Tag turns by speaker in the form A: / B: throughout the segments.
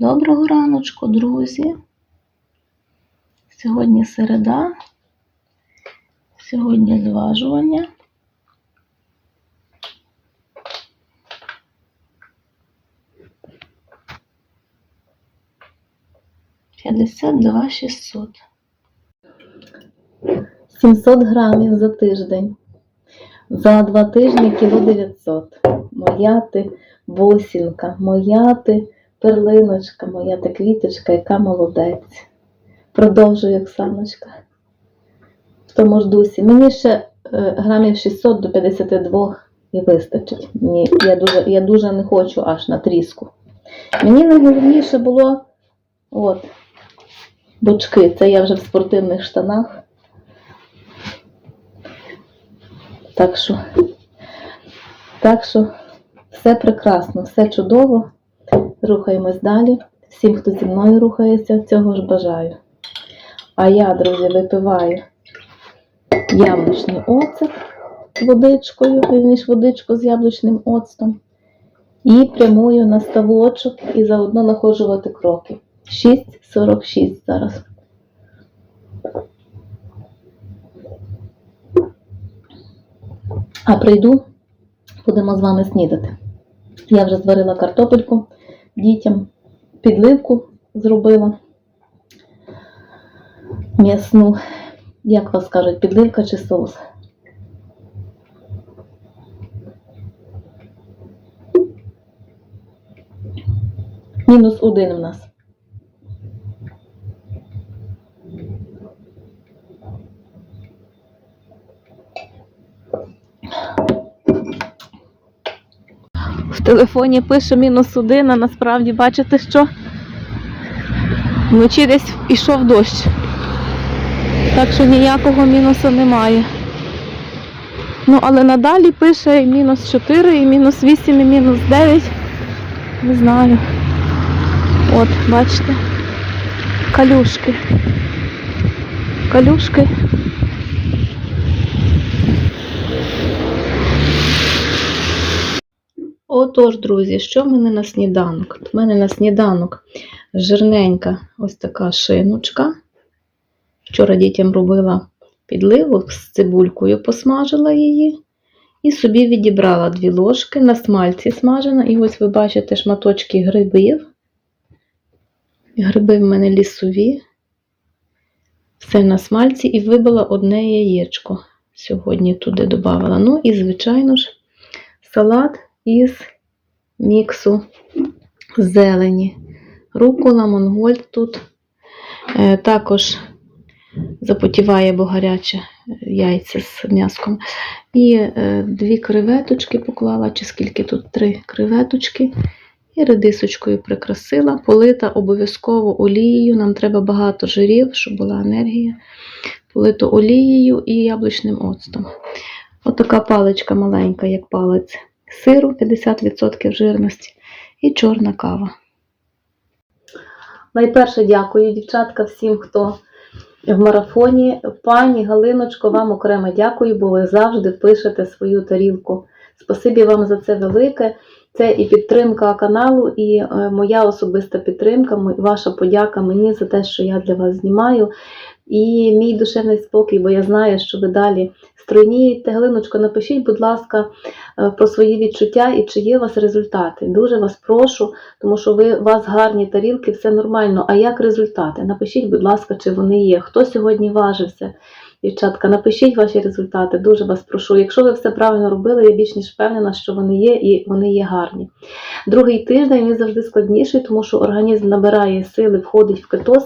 A: Доброго раночку, друзі. Сьогодні середа. Сьогодні зважування. П'ятдесят два шістсот. 700 грамів за тиждень. За два тижні кіло 900. Моя ти босінка, моя ти перлиночка, моя ти квіточка, яка молодець. Продовжує Оксаночка. В тому ж дусі. Мені ще е, грамів 600 до 52 і вистачить. Мені, я, дуже, я дуже не хочу аж на тріску. Мені найголовніше було от, бочки. Це я вже в спортивних штанах. Так що, так що все прекрасно, все чудово. Рухаємось далі. Всім, хто зі мною рухається, цього ж бажаю. А я, друзі, випиваю яблучний оцет водичкою, вірніше водичку з яблучним оцтом. І прямую на ставочок і заодно находжувати кроки. 6,46 зараз. А прийду, будемо з вами снідати. Я вже зварила картопельку дітям, підливку зробила. М'ясну, як вас кажуть, підливка чи соус? Мінус один в нас. Телефоні пише мінус один, а насправді бачите, що вночі десь ішов дощ. Так що ніякого мінусу немає. Ну, але надалі пише і мінус 4, і мінус 8, і мінус 9. Не знаю. От, бачите. Калюшки. Калюшки. Отож, друзі, що в мене на сніданок? У мене на сніданок жирненька ось така шиночка. Вчора дітям робила підливу з цибулькою, посмажила її. І собі відібрала дві ложки на смальці смажена. І ось ви бачите шматочки грибів. Гриби в мене лісові. Все на смальці і вибила одне яєчко. Сьогодні туди додавала. Ну і, звичайно ж, салат із міксу зелені. Рукола, монгольд тут. Е, також запотіває, бо гаряче яйця з м'яском. І е, дві креветочки поклала, чи скільки тут три креветочки. І редисочкою прикрасила. Полита обов'язково олією. Нам треба багато жирів, щоб була енергія. Полито олією і яблучним оцтом. Отака паличка маленька, як палець сиру 50% жирності і чорна кава. Найперше дякую, дівчатка, всім, хто в марафоні. Пані Галиночко, вам окремо дякую, бо ви завжди пишете свою тарілку. Спасибі вам за це велике. Це і підтримка каналу, і е, моя особиста підтримка, ваша подяка мені за те, що я для вас знімаю. І мій душевний спокій, бо я знаю, що ви далі стройнієте. Галиночко, напишіть, будь ласка, е, про свої відчуття і чи є у вас результати. Дуже вас прошу, тому що ви у вас гарні тарілки, все нормально. А як результати? Напишіть, будь ласка, чи вони є. Хто сьогодні важився? Дівчатка, напишіть ваші результати, дуже вас прошу. Якщо ви все правильно робили, я більш ніж впевнена, що вони є і вони є гарні. Другий тиждень він завжди складніший, тому що організм набирає сили, входить в кетоз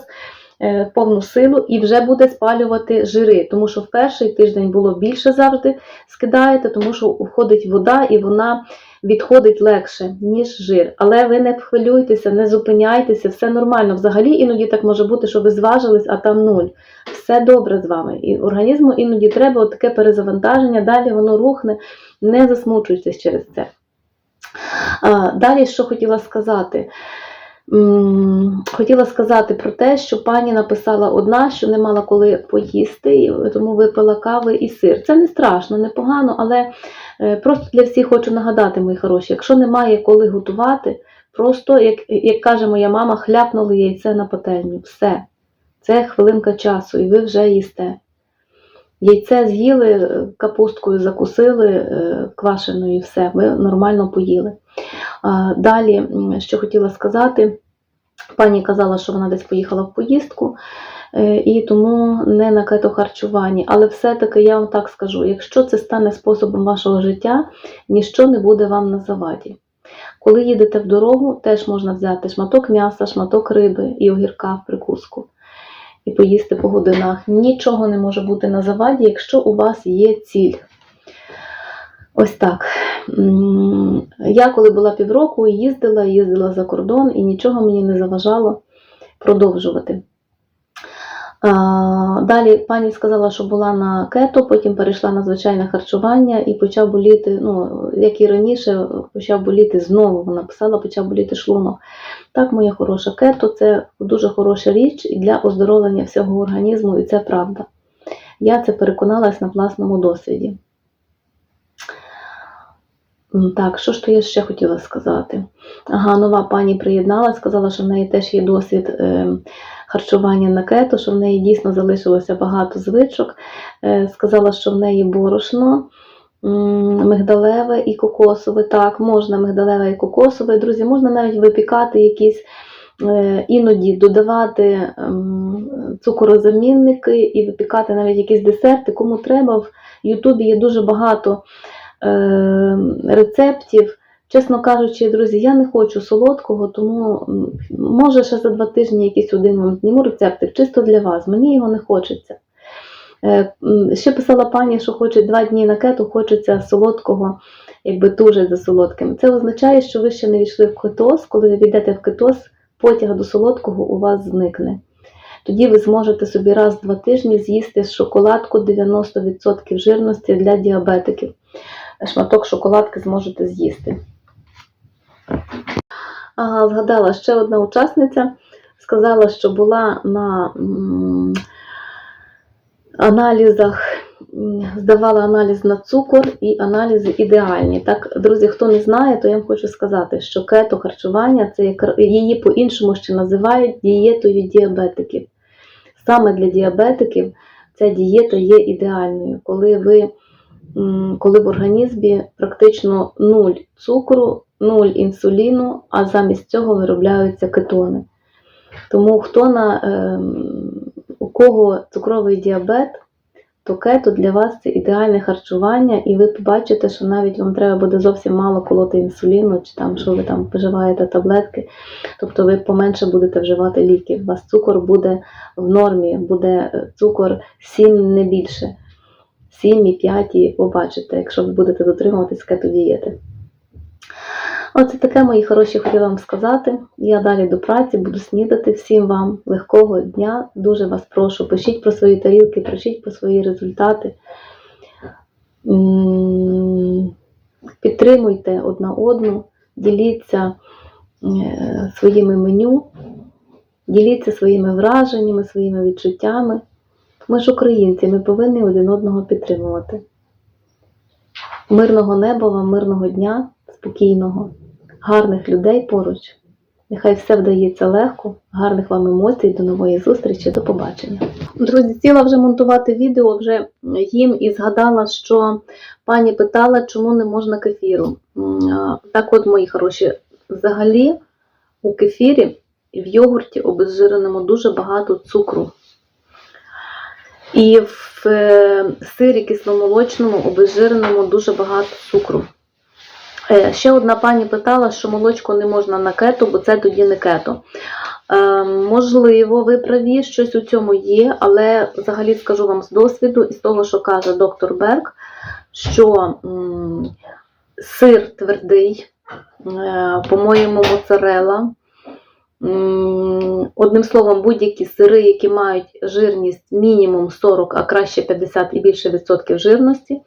A: повну силу і вже буде спалювати жири, тому що в перший тиждень було більше завжди скидаєте, тому що входить вода і вона відходить легше, ніж жир. Але ви не хвилюйтеся, не зупиняйтеся, все нормально. Взагалі іноді так може бути, що ви зважились, а там нуль. Все добре з вами. І організму іноді треба таке перезавантаження, далі воно рухне, не засмучуйтесь через це. Далі, що хотіла сказати. Хотіла сказати про те, що пані написала одна, що не мала коли поїсти, тому випила кави і сир. Це не страшно, не погано, але е, просто для всіх хочу нагадати, мої хороші, якщо немає коли готувати, Просто, як, як каже моя мама, хляпнули яйце на пательню. Все. Це хвилинка часу, і ви вже їсте. Яйце з'їли, е, капусткою закусили, е, квашеною і все, ви нормально поїли. Далі, що хотіла сказати, пані казала, що вона десь поїхала в поїздку, е, і тому не на кетохарчуванні. Але все-таки я вам так скажу: якщо це стане способом вашого життя, ніщо не буде вам на заваді. Коли їдете в дорогу, теж можна взяти шматок м'яса, шматок риби і огірка в прикуску і поїсти по годинах. Нічого не може бути на заваді, якщо у вас є ціль. Ось так. Я коли була півроку, їздила, їздила за кордон і нічого мені не заважало продовжувати. Далі пані сказала, що була на кето, потім перейшла на звичайне харчування і почав боліти, ну, як і раніше, почав боліти знову. Вона писала, почав боліти шлунок. Так, моя хороша, кето це дуже хороша річ для оздоровлення всього організму, і це правда. Я це переконалась на власному досвіді. Так, що ж то я ще хотіла сказати? Ага, нова пані приєдналась, сказала, що в неї теж є досвід е, харчування на кето, що в неї дійсно залишилося багато звичок. Е, сказала, що в неї борошно, мигдалеве і кокосове. Так, можна мигдалеве і кокосове. Друзі, можна навіть випікати якісь. е, Іноді додавати ем, цукорозамінники і випікати навіть якісь десерти. Кому треба, в Ютубі є дуже багато рецептів. Чесно кажучи, друзі, я не хочу солодкого, тому може ще за два тижні якийсь один вам зніму рецептик, чисто для вас. Мені його не хочеться. Е, Ще писала пані, що хоче два дні на кету, хочеться солодкого, якби дуже за солодким. Це означає, що ви ще не війшли в кетоз. Коли ви війдете в кетоз, потяг до солодкого у вас зникне. Тоді ви зможете собі раз в два тижні з'їсти шоколадку 90% жирності для діабетиків. Шматок шоколадки зможете з'їсти. Згадала ще одна учасниця. Сказала, що була на аналізах, здавала аналіз на цукор і аналізи ідеальні. Так, друзі, хто не знає, то я вам хочу сказати, що кето харчування це її по-іншому ще називають дієтою діабетиків. Саме для діабетиків ця дієта є ідеальною, коли ви коли в організмі практично нуль цукру, нуль інсуліну, а замість цього виробляються кетони. Тому хто на, ем, у кого цукровий діабет, то кето для вас це ідеальне харчування, і ви побачите, що навіть вам треба буде зовсім мало колоти інсуліну, чи там, що ви там вживаєте таблетки, тобто ви поменше будете вживати ліків. У вас цукор буде в нормі, буде е, цукор 7 не більше. 7,5 і побачите, якщо ви будете дотримуватись кетодієти. Оце таке, мої хороші, хотіла вам сказати. Я далі до праці буду снідати. Всім вам легкого дня. Дуже вас прошу, пишіть про свої тарілки, пишіть про свої результати. Підтримуйте одна одну, діліться е, своїми меню, діліться своїми враженнями, своїми відчуттями. Ми ж українці, ми повинні один одного підтримувати. Мирного неба вам, мирного дня, спокійного, гарних людей поруч. Нехай все вдається легко, гарних вам емоцій, до нової зустрічі, до побачення. Друзі, сіла вже монтувати відео, вже їм і згадала, що пані питала, чому не можна кефіру. Так от, мої хороші, взагалі у кефірі і в йогурті обезжиреному дуже багато цукру. І в е, сирі кисломолочному, обезжиреному дуже багато цукру. Е, Ще одна пані питала, що молочко не можна на кето, бо це тоді не кето. Е, можливо, ви праві, щось у цьому є, але взагалі скажу вам з досвіду і з того, що каже доктор Берг, що сир твердий, по-моєму, моцарела. Одним словом, будь-які сири, які мають жирність мінімум 40, а краще 50 і більше відсотків жирності,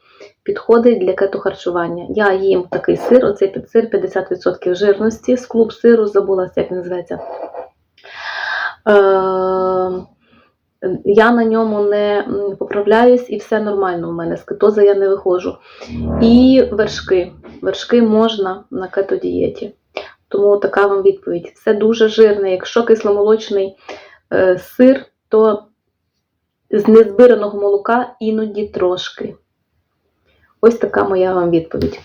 A: підходить для кетохарчування. Я їм такий сир, оцей під сир 50% жирності з клуб сиру, забулася, як він називається. Е, я на ньому не поправляюсь і все нормально у мене. З кетоза я не виходжу. І вершки. Вершки можна на кетодієті. Тому така вам відповідь. Все дуже жирне. Якщо кисломолочний е, сир, то з незбираного молока іноді трошки. Ось така моя вам відповідь.